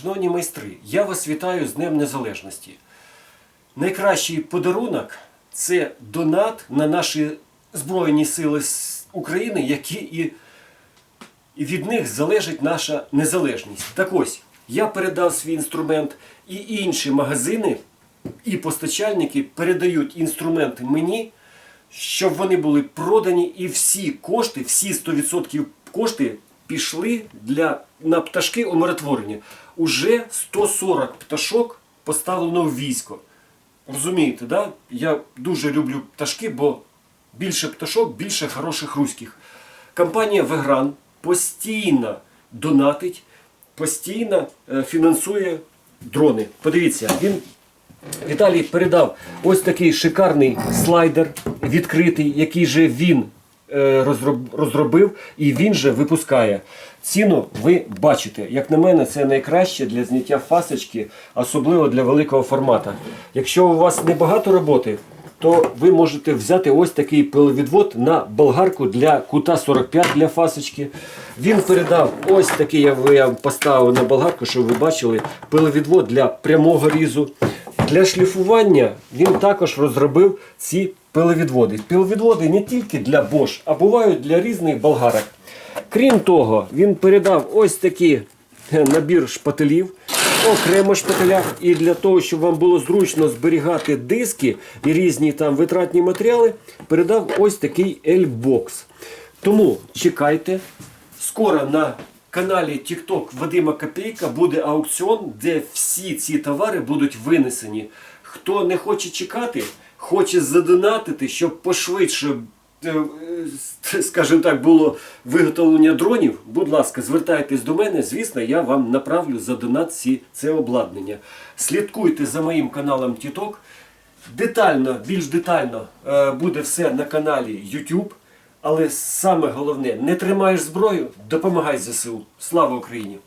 Шановні майстри, я вас вітаю з Днем Незалежності. Найкращий подарунок це донат на наші Збройні Сили України, які і, від них залежить наша незалежність. Так ось, я передав свій інструмент, і інші магазини і постачальники передають інструменти мені, щоб вони були продані, і всі кошти, всі 100% кошти пішли для, на пташки умиротворення. Уже 140 пташок поставлено в військо. Розумієте, да? я дуже люблю пташки, бо більше пташок, більше хороших руських. Компанія Вегран постійно донатить, постійно е, фінансує дрони. Подивіться, він Віталій передав ось такий шикарний слайдер відкритий, який же він розробив і він же випускає. Ціну ви бачите. Як на мене, це найкраще для зняття фасочки, особливо для великого формату. Якщо у вас небагато роботи, то ви можете взяти ось такий пиловідвод на болгарку для кута 45 для фасочки. Він передав ось такий, я поставив на болгарку, щоб ви бачили, пиловідвод для прямого різу. Для шліфування він також розробив ці пиловідводи. Пиловідводи не тільки для Bosch, а бувають для різних болгарок. Крім того, він передав ось такий е, набір шпателів, окремо шпателях. І для того, щоб вам було зручно зберігати диски і різні там витратні матеріали, передав ось такий L-Box. Тому чекайте. Скоро на каналі TikTok Вадима Копейка буде аукціон, де всі ці товари будуть винесені. Хто не хоче чекати, хоче задонатити, щоб пошвидше, е, е, скажімо так, було виготовлення дронів. Будь ласка, звертайтесь до мене. Звісно, я вам направлю за донат ці, це обладнання. Слідкуйте за моїм каналом TikTok. Детально, більш детально е, буде все на каналі YouTube. Але саме головне, не тримаєш зброю, допомагай ЗСУ. Слава Україні!